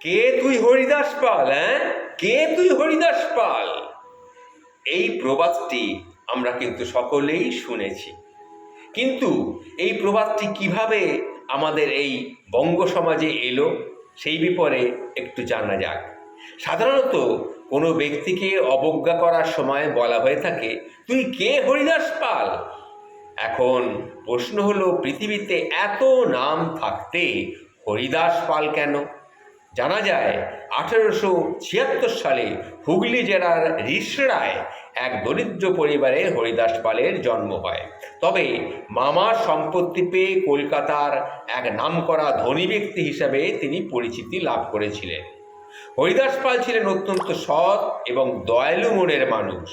কে তুই হরিদাস পাল হ্যাঁ? কে তুই হরিদাস পাল? এই প্রবাদটি আমরা কিন্তু সকলেই শুনেছি। কিন্তু এই প্রবাদটি কীভাবে আমাদের এই বঙ্গ সমাজে এলো, সেই বিপরে একটু জানা যাক। সাধারণত কোনো ব্যক্তিকে অবজ্ঞা করার সময় বলা হয়ে থাকে, তুই কে হরিদাস পাল? এখন প্রশ্ন হলো, পৃথিবীতে এত নাম থাকতে হরিদাস পাল কেন? জানা যায়, আঠেরোশো ছিয়াত্তর সালে হুগলি জেলার রিসড়ায় এক দরিদ্র পরিবারে হরিদাস পালের জন্ম হয়। তবে মামার সম্পত্তি পেয়ে কলকাতার এক নামকরা ধনী ব্যক্তি হিসাবে তিনি পরিচিতি লাভ করেছিলেন। হরিদাস পাল ছিলেন অত্যন্ত সৎ এবং দয়ালু মনের মানুষ।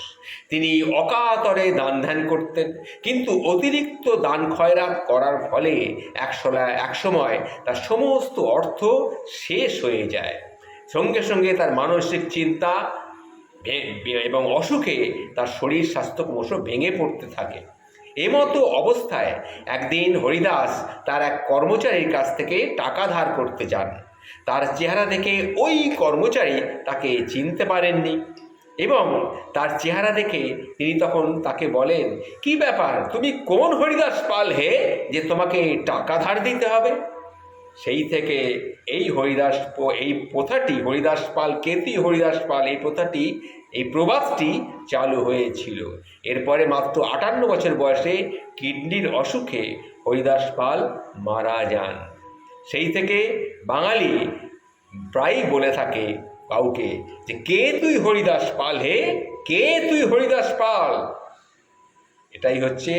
তিনি অকাতরে দান ধ্যান করতেন, কিন্তু অতিরিক্ত দান খয়রাত করার ফলে একশলা, একসময় তার সমস্ত অর্থ শেষ হয়ে যায়। সঙ্গে সঙ্গে তার মানসিক চিন্তা এবং অসুখে তার শরীর স্বাস্থ্য ক্রমশ ভেঙে পড়তে থাকে। এমতো অবস্থায় একদিন হরিদাস তার এক কর্মচারীর কাছ থেকে টাকা ধার করতে যান। তার চেহারা দেখে ওই কর্মচারী তাকে চিনতে পারেননি এবং তার চেহারা দেখে তিনি তখন তাকে বলেন, কি ব্যাপার? তুমি কোন হরিদাস পাল হে যে তোমাকে টাকা ধার দিতে হবে? সেই থেকে এই হরিদাস এই প্রথাটি, হরিদাস পাল, কেতি হরিদাস পাল, এই প্রথাটি, এই প্রবাদটি চালু হয়েছিল। এরপরে মাত্র আটান্ন বছর বয়সে কিডনির অসুখে হরিদাস পাল মারা যান। সেই থেকে বাঙালি প্রায়ই বলে থাকে কাউকে যে, কে তুই হরিদাস পাল হে? কে তুই হরিদাস পাল? এটাই হচ্ছে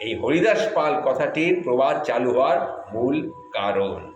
এই হরিদাস পাল কথাটির প্রবাদ চালু হওয়ার মূল কারণ।